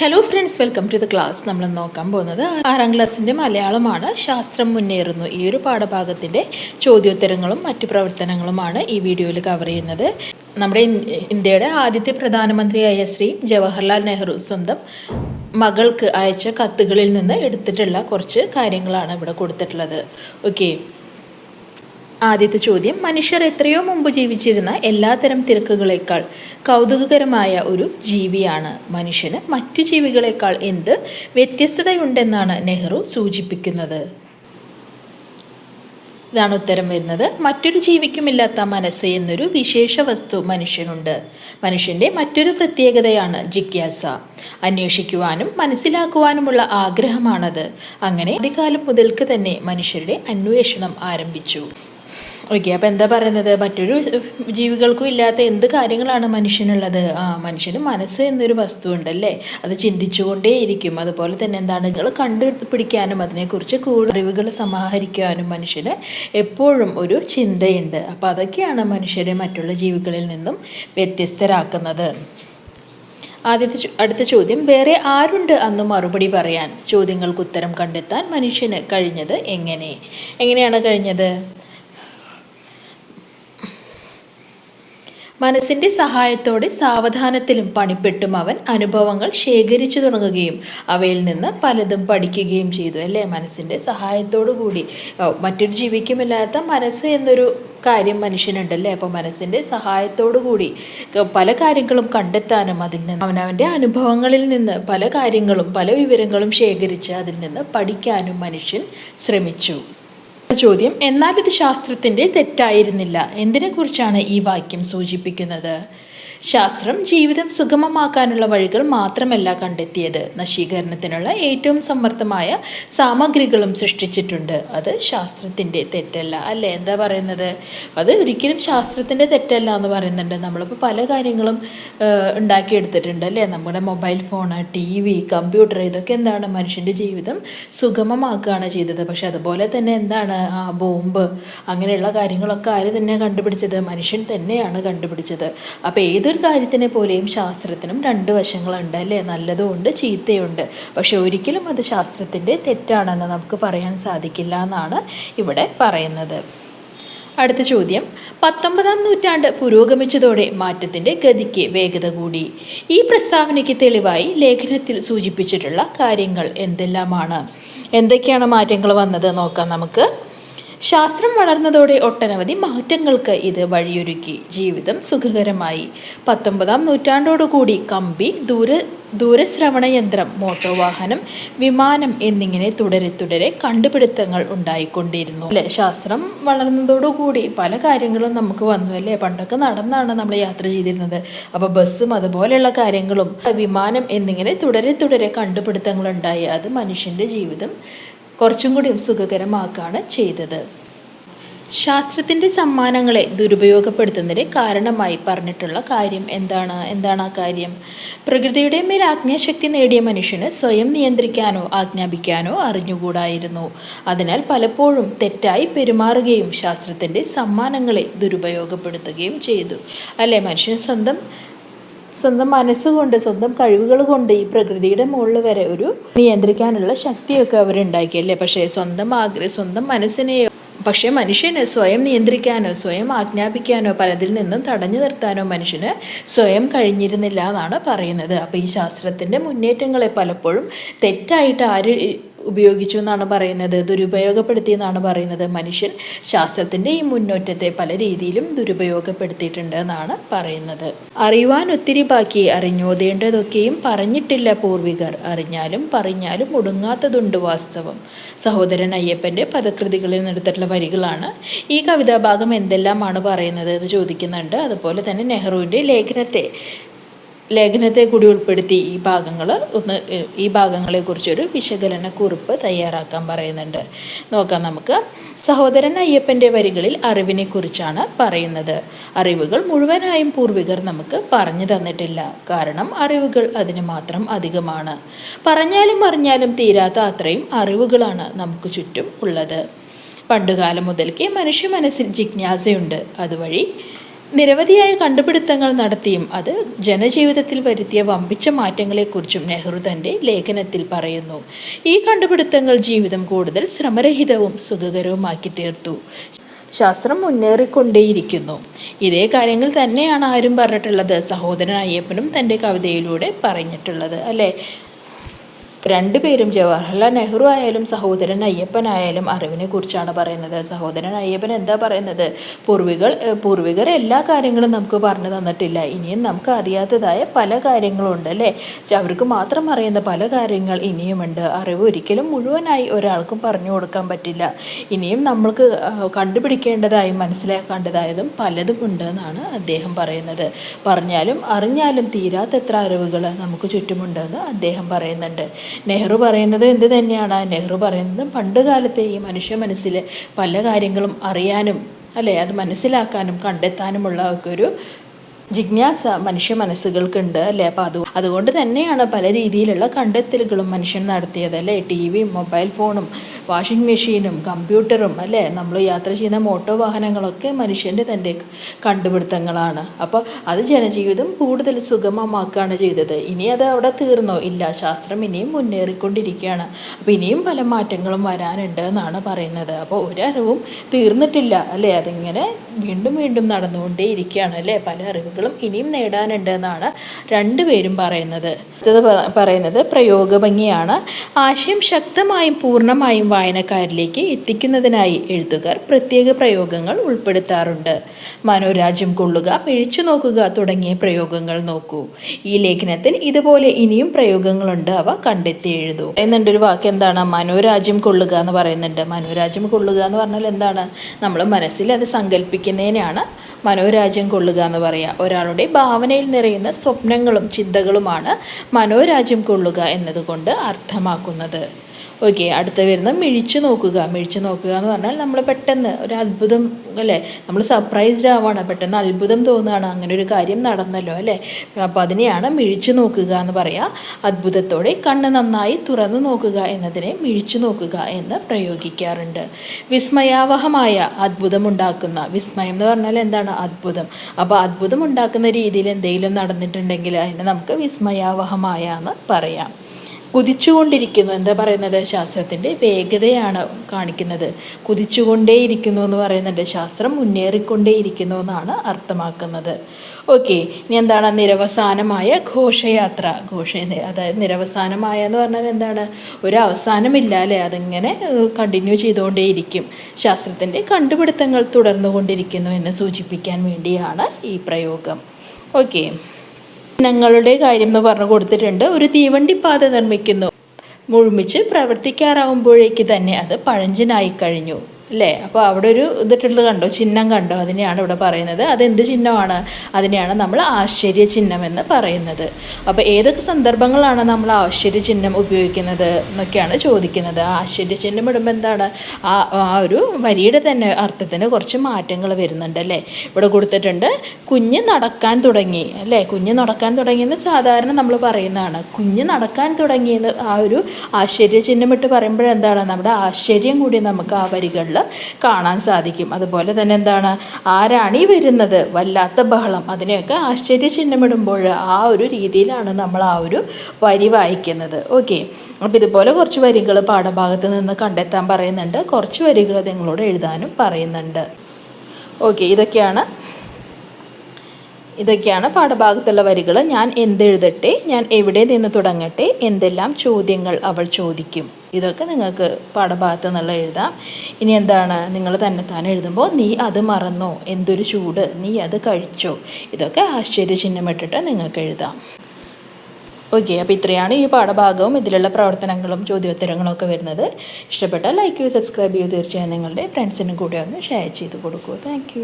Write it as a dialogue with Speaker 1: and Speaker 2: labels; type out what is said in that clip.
Speaker 1: Hello friends welcome to the class നമ്മൾ നോക്കാൻ പോകുന്നത് ആറാം ക്ലാസ്സിന്റെ മലയാളമാണ്. ശാസ്ത്രം മുന്നേറുന്നു. ഈ ഒരു പാഠഭാഗത്തിന്റെ ചോദ്യോത്തരങ്ങളും മറ്റു പ്രവർത്തനങ്ങളുമാണ് ഈ വീഡിയോയിൽ കവർ ചെയ്യുന്നത്. നമ്മുടെ ഇന്ത്യയുടെ ആദ്യത്തെ പ്രധാനമന്ത്രിയായ ശ്രീ ജവഹർലാൽ നെഹ്റു സ്വന്തം മകൾക്ക് അയച്ച കത്തുകളിൽ നിന്ന് എടുത്തിട്ടുള്ള കുറച്ച് കാര്യങ്ങളാണ് ഇവിടെ കൊടുത്തിട്ടുള്ളത്. ഓക്കെ ആദ്യത്തെ ചോദ്യം മനുഷ്യർ എത്രയോ മുമ്പ് ജീവിച്ചിരുന്ന എല്ലാത്തരം തിരക്കുകളേക്കാൾ കൗതുകകരമായ ഒരു ജീവിയാണ്. മനുഷ്യന് മറ്റു ജീവികളേക്കാൾ എന്ത് വ്യത്യസ്തതയുണ്ടെന്നാണ് നെഹ്റു സൂചിപ്പിക്കുന്നത്. ഇതാണ് ഉത്തരം വരുന്നത്. മറ്റൊരു ജീവിക്കുമില്ലാത്ത മനസ്സ് എന്നൊരു വിശേഷ വസ്തു മനുഷ്യനുണ്ട്. മനുഷ്യന്റെ മറ്റൊരു പ്രത്യേകതയാണ് ജിജ്ഞാസ. അന്വേഷിക്കുവാനും മനസ്സിലാക്കുവാനുമുള്ള ആഗ്രഹമാണത്. അങ്ങനെ ആദ്യകാലം മുതൽക്ക് തന്നെ മനുഷ്യരുടെ അന്വേഷണം ആരംഭിച്ചു. ഓക്കെ അപ്പോൾ എന്താ പറയുന്നത്? മറ്റൊരു ജീവികൾക്കും ഇല്ലാത്ത എന്ത് കാര്യങ്ങളാണ് മനുഷ്യനുള്ളത്? ആ മനുഷ്യന് മനസ്സ് എന്നൊരു വസ്തു ഉണ്ടല്ലേ? അത് ചിന്തിച്ചുകൊണ്ടേയിരിക്കും അതുപോലെ തന്നെ എന്താണ്? നിങ്ങൾ കണ്ടുപിടിക്കാനും അതിനെക്കുറിച്ച് കൂടുതൽ അറിവുകൾ സമാഹരിക്കുവാനും മനുഷ്യന് എപ്പോഴും ഒരു ചിന്തയുണ്ട്. അപ്പോൾ അതൊക്കെയാണ് മനുഷ്യരെ മറ്റുള്ള ജീവികളിൽ നിന്നും വ്യത്യസ്തരാക്കുന്നത്. ആദ്യത്തെ അടുത്ത ചോദ്യം. വേറെ ആരുണ്ട് അന്ന് മറുപടി പറയാൻ? ചോദ്യങ്ങൾക്ക് ഉത്തരം കണ്ടെത്താൻ മനുഷ്യന് കഴിഞ്ഞത് എങ്ങനെ? എങ്ങനെയാണ് കഴിഞ്ഞത്? മനസ്സിന്റെ സഹായത്തോടെ സാവധാനത്തിലും പണിപ്പെട്ടും അവൻ അനുഭവങ്ങൾ ശേഖരിച്ചു തുടങ്ങുകയും അവയിൽ നിന്ന് പലതും പഠിക്കുകയും ചെയ്തു അല്ലേ? മനസ്സിന്റെ സഹായത്തോടു കൂടി. മറ്റൊരു ജീവിക്കുമില്ലാത്ത മനസ്സ് എന്നൊരു കാര്യം മനുഷ്യനുണ്ടല്ലേ? അപ്പോൾ മനസ്സിന്റെ സഹായത്തോടു കൂടി പല കാര്യങ്ങളും കണ്ടെത്താനും അതിൽ നിന്ന് അവനവന്റെ അനുഭവങ്ങളിൽ നിന്ന് പല കാര്യങ്ങളും പല വിവരങ്ങളും ശേഖരിച്ച് അതിൽ നിന്ന് പഠിക്കാനും മനുഷ്യൻ ശ്രമിച്ചു. ചോദ്യം എന്നാൽ ഇത് ശാസ്ത്രത്തിന്റെ തെറ്റായിരുന്നില്ല. എന്തിനെക്കുറിച്ചാണ് ഈ വാക്യം സൂചിപ്പിക്കുന്നത്? ശാസ്ത്രം ജീവിതം സുഗമമാക്കാനുള്ള വഴികൾ മാത്രമല്ല കണ്ടെത്തിയത്. നശീകരണത്തിനുള്ള ഏറ്റവും സമർത്ഥമായ സാമഗ്രികളും സൃഷ്ടിച്ചിട്ടുണ്ട്. അത് ശാസ്ത്രത്തിന്റെ തെറ്റല്ല അല്ലേ? എന്താ പറയുന്നത്? അത് ഒരിക്കലും ശാസ്ത്രത്തിന്റെ തെറ്റല്ല എന്ന് പറയുന്നുണ്ട്. നമ്മളിപ്പോൾ പല കാര്യങ്ങളും ഉണ്ടാക്കിയെടുത്തിട്ടുണ്ട് അല്ലേ? നമ്മുടെ mobile phone T V computer ഇതൊക്കെ എന്താണ്? മനുഷ്യന്റെ ജീവിതം സുഗമമാക്കുകയാണ് ചെയ്തത്. പക്ഷെ അതുപോലെ തന്നെ എന്താണ്? ആ ബോംബ് അങ്ങനെയുള്ള കാര്യങ്ങളൊക്കെ ആര് തന്നെ കണ്ടുപിടിച്ചത്? മനുഷ്യൻ തന്നെയാണ് കണ്ടുപിടിച്ചത്. അപ്പോൾ ഏതൊരു കാര്യത്തിനെ പോലെയും ശാസ്ത്രത്തിനും രണ്ട് വശങ്ങളുണ്ട് അല്ലേ? നല്ലതുമുണ്ട് ചീത്തയുണ്ട് പക്ഷെ ഒരിക്കലും അത് ശാസ്ത്രത്തിന്റെ തെറ്റാണെന്ന് നമുക്ക് പറയാൻ സാധിക്കില്ല എന്നാണ് ഇവിടെ പറയുന്നത്. അടുത്ത ചോദ്യം. പത്തൊമ്പതാം നൂറ്റാണ്ട് പുരോഗമിച്ചതോടെ മാറ്റത്തിന്റെ ഗതിക്ക് വേഗത കൂടി. ഈ പ്രസ്താവനയ്ക്ക് തെളിവായി ലേഖനത്തിൽ സൂചിപ്പിച്ചിട്ടുള്ള കാര്യങ്ങൾ എന്തെല്ലാമാണ്? എന്തൊക്കെയാണ് മാറ്റങ്ങൾ വന്നത് നോക്കാം നമുക്ക്. ശാസ്ത്രം വളർന്നതോടെ ഒട്ടനവധി മാറ്റങ്ങൾക്ക് ഇത് വഴിയൊരുക്കി. ജീവിതം സുഖകരമായി. പത്തൊമ്പതാം നൂറ്റാണ്ടോടുകൂടി കമ്പി ദൂര ദൂരശ്രവണ യന്ത്രം മോട്ടോർ വാഹനം വിമാനം എന്നിങ്ങനെ തുടരെ തുടരെ കണ്ടുപിടുത്തങ്ങൾ ഉണ്ടായിക്കൊണ്ടിരുന്നു. അല്ലെ? ശാസ്ത്രം വളർന്നതോടുകൂടി പല കാര്യങ്ങളും നമുക്ക് വന്നു അല്ലേ? പണ്ടൊക്കെ നടന്നാണ് നമ്മൾ യാത്ര ചെയ്തിരുന്നത്. അപ്പോൾ ബസ്സും അതുപോലെയുള്ള കാര്യങ്ങളും വിമാനം എന്നിങ്ങനെ തുടരെ തുടരെ കണ്ടുപിടുത്തങ്ങൾ ഉണ്ടായി അത് മനുഷ്യന്റെ ജീവിതം കുറച്ചും കൂടിയും സുഖകരമാക്കുകയാണ് ചെയ്തത്. ശാസ്ത്രത്തിന്റെ സമ്മാനങ്ങളെ ദുരുപയോഗപ്പെടുത്തുന്നതിന് കാരണമായി പറഞ്ഞിട്ടുള്ള കാര്യം എന്താണ്? എന്താണ് ആ കാര്യം? പ്രകൃതിയുടെ മേൽ ആജ്ഞാശക്തി നേടിയ മനുഷ്യന് സ്വയം നിയന്ത്രിക്കാനോ ആജ്ഞാപിക്കാനോ അറിഞ്ഞുകൂടായിരുന്നു. അതിനാൽ പലപ്പോഴും തെറ്റായി പെരുമാറുകയും ശാസ്ത്രത്തിന്റെ സമ്മാനങ്ങളെ ദുരുപയോഗപ്പെടുത്തുകയും ചെയ്തു. അല്ലേ മനുഷ്യൻ സ്വന്തം സ്വന്തം മനസ്സുകൊണ്ട് സ്വന്തം കഴിവുകൾ കൊണ്ട് ഈ പ്രകൃതിയുടെ മുകളിൽ വരെ ഒരു നിയന്ത്രിക്കാനുള്ള ശക്തിയൊക്കെ അവർ ഉണ്ടാക്കിയല്ലേ പക്ഷേ സ്വന്തം ആഗ്രഹ സ്വന്തം മനസ്സിനെയോ പക്ഷേ മനുഷ്യന് സ്വയം നിയന്ത്രിക്കാനോ സ്വയം ആജ്ഞാപിക്കാനോ പലതിൽ നിന്നും തടഞ്ഞു നിർത്താനോ മനുഷ്യന് സ്വയം കഴിഞ്ഞിരുന്നില്ല എന്നാണ് പറയുന്നത്. അപ്പോൾ ഈ ശാസ്ത്രത്തിന്റെ മുന്നേറ്റങ്ങളെ പലപ്പോഴും തെറ്റായിട്ട് ആര് ഉപയോഗിച്ചു എന്നാണ് പറയുന്നത് ദുരുപയോഗപ്പെടുത്തി എന്നാണ് പറയുന്നത്. മനുഷ്യൻ ശാസ്ത്രത്തിന്റെ ഈ മുന്നോറ്റത്തെ പല രീതിയിലും ദുരുപയോഗപ്പെടുത്തിയിട്ടുണ്ട് എന്നാണ് പറയുന്നത്. അറിയുവാൻ ഒത്തിരി ബാക്കി അറിഞ്ഞോതേണ്ടതൊക്കെയും പറഞ്ഞിട്ടില്ല പൂർവികർ. അറിഞ്ഞാലും പറഞ്ഞാലും ഒടുങ്ങാത്തതുണ്ട് വാസ്തവം. സഹോദരൻ അയ്യപ്പന്റെ പദകൃതികളിൽ നിന്നെടുത്തിട്ടുള്ള വരികളാണ് ഈ കവിതാഭാഗം എന്തെല്ലാമാണ് പറയുന്നത് എന്ന് ചോദിക്കുന്നുണ്ട്. അതുപോലെ തന്നെ നെഹ്റുവിന്റെ ലേഖനത്തെ ലേഖനത്തെ കൂടി ഉൾപ്പെടുത്തി ഈ ഭാഗങ്ങൾ ഒന്ന് ഈ ഭാഗങ്ങളെക്കുറിച്ചൊരു വിശകലന കുറിപ്പ് തയ്യാറാക്കാൻ പറയുന്നുണ്ട്. നോക്കാം നമുക്ക്. സഹോദരൻ അയ്യപ്പന്റെ വരികളിൽ അറിവിനെക്കുറിച്ചാണ് പറയുന്നത്. അറിവുകൾ മുഴുവനായും പൂർവികർ നമുക്ക് പറഞ്ഞു തന്നിട്ടില്ല. കാരണം അറിവുകൾ അതിന് മാത്രം അധികമാണ്. പറഞ്ഞാലും അറിഞ്ഞാലും തീരാത്ത അത്രയും അറിവുകളാണ് നമുക്ക് ചുറ്റും ഉള്ളത്. പണ്ടുകാലം മുതൽക്കേ മനുഷ്യ മനസ്സിൽ ജിജ്ഞാസയുണ്ട്. അതുവഴി നിരവധിയായ കണ്ടുപിടുത്തങ്ങൾ നടത്തിയും അത് ജനജീവിതത്തിൽ വരുത്തിയ വമ്പിച്ച മാറ്റങ്ങളെക്കുറിച്ചും നെഹ്റു തന്റെ ലേഖനത്തിൽ പറയുന്നു. ഈ കണ്ടുപിടുത്തങ്ങൾ ജീവിതം കൂടുതൽ ശ്രമരഹിതവും സുഖകരവുമാക്കി തീർത്തു. ശാസ്ത്രം മുന്നേറിക്കൊണ്ടേയിരിക്കുന്നു. ഇതേ കാര്യങ്ങൾ തന്നെയാണ് ആരും പറഞ്ഞിട്ടുള്ളത്. സഹോദരൻ അയ്യപ്പനും തന്റെ കവിതയിലൂടെ പറഞ്ഞിട്ടുള്ളത് അല്ലേ? രണ്ടുപേരും ജവഹർലാൽ നെഹ്റു ആയാലും സഹോദരൻ അയ്യപ്പനായാലും അറിവിനെ കുറിച്ചാണ് പറയുന്നത്. സഹോദരൻ അയ്യപ്പൻ എന്താ പറയുന്നത്? പൂർവികൾ പൂർവികർ എല്ലാ കാര്യങ്ങളും നമുക്ക് പറഞ്ഞു തന്നിട്ടില്ല. ഇനിയും നമുക്ക് അറിയാത്തതായ പല കാര്യങ്ങളുണ്ട് അല്ലേ? അവർക്ക് മാത്രം അറിയുന്ന പല കാര്യങ്ങൾ ഇനിയുമുണ്ട്. അറിവ് ഒരിക്കലും മുഴുവനായി ഒരാൾക്കും പറഞ്ഞു കൊടുക്കാൻ പറ്റില്ല. ഇനിയും നമ്മൾക്ക് കണ്ടുപിടിക്കേണ്ടതായും മനസ്സിലാക്കേണ്ടതായതും പലതും ഉണ്ട് എന്നാണ് അദ്ദേഹം പറയുന്നത്. പറഞ്ഞാലും അറിഞ്ഞാലും തീരാത്തത്ര അറിവുകൾ നമുക്ക് ചുറ്റുമുണ്ടെന്ന് അദ്ദേഹം പറയുന്നുണ്ട്. നെഹ്റു പറയുന്നത് എന്ത് തന്നെയാണ്? നെഹ്റു പറയുന്നത് പണ്ട് കാലത്തെ ഈ മനുഷ്യ മനസ്സിൽ പല കാര്യങ്ങളും അറിയാനും അല്ലേ അത് മനസ്സിലാക്കാനും കണ്ടെത്താനുമുള്ള ഒരു ജിജ്ഞാസ മനുഷ്യ മനസ്സുകൾക്കുണ്ട് അല്ലേ? അപ്പോൾ അത് അതുകൊണ്ട് തന്നെയാണ് പല രീതിയിലുള്ള കണ്ടെത്തലുകളും മനുഷ്യൻ നടത്തിയത് അല്ലേ? ടി വിയും മൊബൈൽ ഫോണും വാഷിംഗ് മെഷീനും കമ്പ്യൂട്ടറും അല്ലേ? നമ്മൾ യാത്ര ചെയ്യുന്ന മോട്ടോർ വാഹനങ്ങളൊക്കെ മനുഷ്യന്റെ തന്റെ കണ്ടുപിടുത്തങ്ങളാണ്. അപ്പോൾ അത് ജനജീവിതം കൂടുതൽ സുഗമമാക്കുകയാണ് ചെയ്തത്. ഇനി അത് അവിടെ തീർന്നോ? ഇല്ല. ശാസ്ത്രം ഇനിയും മുന്നേറിക്കൊണ്ടിരിക്കുകയാണ്. അപ്പോൾ ഇനിയും പല മാറ്റങ്ങളും വരാനുണ്ട് എന്നാണ് പറയുന്നത്. അപ്പോൾ ഒരറിവും തീർന്നിട്ടില്ല അല്ലേ? അതിങ്ങനെ വീണ്ടും വീണ്ടും നടന്നുകൊണ്ടേ ഇരിക്കുകയാണ് അല്ലേ? പല അറിവുകളും ഇനിയും നേടാനുണ്ട് എന്നാണ് രണ്ടുപേരും പറയുന്നത്. അടുത്തത് പറയുന്നത് പ്രയോഗഭംഗിയാണ്. ആശയം ശക്തമായും പൂർണമായും വായനക്കാരിലേക്ക് എത്തിക്കുന്നതിനായി എഴുത്തുകാർ പ്രത്യേക പ്രയോഗങ്ങൾ ഉൾപ്പെടുത്താറുണ്ട്. മനോരാജ്യം കൊള്ളുക പിഴിച്ചു നോക്കുക തുടങ്ങിയ പ്രയോഗങ്ങൾ നോക്കൂ. ഈ ലേഖനത്തിൽ ഇതുപോലെ ഇനിയും പ്രയോഗങ്ങളുണ്ട്. അവ കണ്ടെത്തി എഴുതൂ. എന്നുണ്ടൊരു വാക്ക് എന്താണ്? മനോരാജ്യം കൊള്ളുക എന്ന് പറയുന്നുണ്ട്. മനോരാജ്യം കൊള്ളുക എന്ന് പറഞ്ഞാൽ എന്താണ്? നമ്മൾ മനസ്സിൽ അത് സങ്കല്പിക്കുന്നതിനാണ് മനോരാജ്യം കൊള്ളുക എന്ന് പറയുക ഒരാളുടെ ഭാവനയിൽ നിറയുന്ന സ്വപ്നങ്ങളും ചിന്തകളുമാണ് മനോരാജ്യം കൊള്ളുക എന്നതുകൊണ്ട് അർത്ഥമാക്കുന്നത്. ഓക്കെ അടുത്ത വരുന്ന മിഴിച്ചു നോക്കുക. മിഴിച്ചു നോക്കുക എന്ന് പറഞ്ഞാൽ നമ്മൾ പെട്ടെന്ന് ഒരു അത്ഭുതം അല്ലേ? നമ്മൾ സർപ്രൈസ്ഡ് ആവാണ്. പെട്ടെന്ന് അത്ഭുതം തോന്നുകയാണ്. അങ്ങനെ ഒരു കാര്യം നടന്നല്ലോ അല്ലേ? അപ്പോൾ അതിനെയാണ് മിഴിച്ചു നോക്കുക എന്ന് പറയുക അത്ഭുതത്തോടെ കണ്ണ് നന്നായി തുറന്നു നോക്കുക എന്നതിനെ മിഴിച്ചു നോക്കുക എന്ന് പ്രയോഗിക്കാറുണ്ട്. വിസ്മയാവഹമായ അത്ഭുതമുണ്ടാക്കുന്ന വിസ്മയം എന്ന് പറഞ്ഞാൽ എന്താണ്? അത്ഭുതം. അപ്പോൾ അത്ഭുതം ഉണ്ടാക്കുന്ന രീതിയിൽ എന്തെങ്കിലും നടന്നിട്ടുണ്ടെങ്കിൽ അതിനെ നമുക്ക് വിസ്മയാവഹമായ എന്ന് പറയാം. കുതിച്ചുകൊണ്ടിരിക്കുന്നു. എന്താ പറയുന്നത്? ശാസ്ത്രത്തിന്റെ വേഗതയാണ് കാണിക്കുന്നത്. കുതിച്ചുകൊണ്ടേയിരിക്കുന്നു എന്ന് പറയുന്നുണ്ട്. ശാസ്ത്രം മുന്നേറിക്കൊണ്ടേയിരിക്കുന്നു എന്നാണ് അർത്ഥമാക്കുന്നത്. ഓക്കെ ഇനി എന്താണ്? നിരവസാനമായ ഘോഷയാത്ര. ഘോഷ അതായത് നിരവസാനമായ എന്ന് പറഞ്ഞാൽ എന്താണ്? ഒരു അവസാനമില്ല അല്ലേ? അതിങ്ങനെ കണ്ടിന്യൂ ചെയ്തുകൊണ്ടേയിരിക്കും. ശാസ്ത്രത്തിന്റെ കണ്ടുപിടുത്തങ്ങൾ തുടർന്നുകൊണ്ടിരിക്കുന്നു എന്ന് സൂചിപ്പിക്കാൻ വേണ്ടിയാണ് ഈ പ്രയോഗം. ഓക്കെ. ഞങ്ങളുടെ കാര്യം പറഞ്ഞു കൊടുത്തിട്ടുണ്ട്. ഒരു തീവണ്ടിപ്പാത നിർമ്മിക്കുന്നു. മുഴുമിച്ച് പ്രവർത്തിക്കാറാവുമ്പോഴേക്ക് തന്നെ അത് പഴഞ്ചനായി കഴിഞ്ഞു. അല്ലേ അപ്പോൾ അവിടെ ഒരു ഇതിട്ടുള്ളത് കണ്ടോ? ചിഹ്നം കണ്ടോ? അതിനെയാണ് ഇവിടെ പറയുന്നത്. അതെന്ത് ചിഹ്നമാണ്? അതിനെയാണ് നമ്മൾ ആശ്ചര്യ ചിഹ്നം എന്ന് പറയുന്നത്. അപ്പോൾ ഏതൊക്കെ സന്ദർഭങ്ങളാണ് നമ്മൾ ആശ്ചര്യ ചിഹ്നം ഉപയോഗിക്കുന്നത് എന്നൊക്കെയാണ് ചോദിക്കുന്നത്. ആശ്ചര്യ ചിഹ്നം ഇടുമ്പോൾ എന്താണ്? ആ ആ ഒരു വരിയുടെ തന്നെ അർത്ഥത്തിന് കുറച്ച് മാറ്റങ്ങൾ വരുന്നുണ്ട് അല്ലേ? ഇവിടെ കൊടുത്തിട്ടുണ്ട് കുഞ്ഞ് നടക്കാൻ തുടങ്ങി അല്ലേ? കുഞ്ഞ് നടക്കാൻ തുടങ്ങിയെന്ന് സാധാരണ നമ്മൾ പറയുന്നതാണ്. കുഞ്ഞ് നടക്കാൻ തുടങ്ങിയെന്ന് ആ ഒരു ആശ്ചര്യ ചിഹ്നം ഇട്ട് പറയുമ്പോഴെന്താണ്? നമ്മുടെ ആശ്ചര്യം കൂടി നമുക്ക് ആ വരികളിൽ കാണാൻ സാധിക്കും. അതുപോലെ തന്നെ എന്താണ്? ആരാണ് വരുന്നത്? വല്ലാത്ത ബഹളം. അതിനെയൊക്കെ ആശ്ചര്യ ചിഹ്നമിടുമ്പോൾ ആ ഒരു രീതിയിലാണ് നമ്മൾ ആ ഒരു വരി വായിക്കുന്നത്. ഓക്കെ. അപ്പോൾ ഇതുപോലെ കുറച്ച് വരികൾ പാഠഭാഗത്ത് നിന്ന് കണ്ടെത്താൻ പറയുന്നുണ്ട്. കുറച്ച് വരികൾ നിങ്ങളോട് എഴുതാനും പറയുന്നുണ്ട്. ഓക്കെ. ഇതൊക്കെയാണ്. ഇതൊക്കെയാണ് പാഠഭാഗത്തുള്ള വരികൾ. ഞാൻ എന്തെഴുതട്ടെ? ഞാൻ എവിടെ നിന്ന് തുടങ്ങട്ടെ? എന്തെല്ലാം ചോദ്യങ്ങൾ അവൾ ചോദിക്കും? ഇതൊക്കെ നിങ്ങൾക്ക് പാഠഭാഗത്ത് നല്ല എഴുതാം. ഇനി എന്താണ്? നിങ്ങൾ തന്നെ താൻ എഴുതുമ്പോൾ നീ അത് മറന്നോ? എന്തൊരു ചൂട്. നീ അത് കഴിച്ചോ? ഇതൊക്കെ ആശ്ചര്യചിഹ്നമിട്ടിട്ട് നിങ്ങൾക്ക് എഴുതാം. ഓക്കെ അപ്പോൾ ഇത്രയാണ് ഈ പാഠഭാഗവും ഇതിലുള്ള പ്രവർത്തനങ്ങളും ചോദ്യോത്തരങ്ങളും ഒക്കെ വരുന്നത്. ഇഷ്ടപ്പെട്ടാൽ ലൈക്ക് ചെയ്യൂ സബ്സ്ക്രൈബ് ചെയ്യൂ. തീർച്ചയായും നിങ്ങളുടെ ഫ്രണ്ട്സിനും കൂടെ ഒന്ന് ഷെയർ ചെയ്ത് കൊടുക്കൂ. താങ്ക്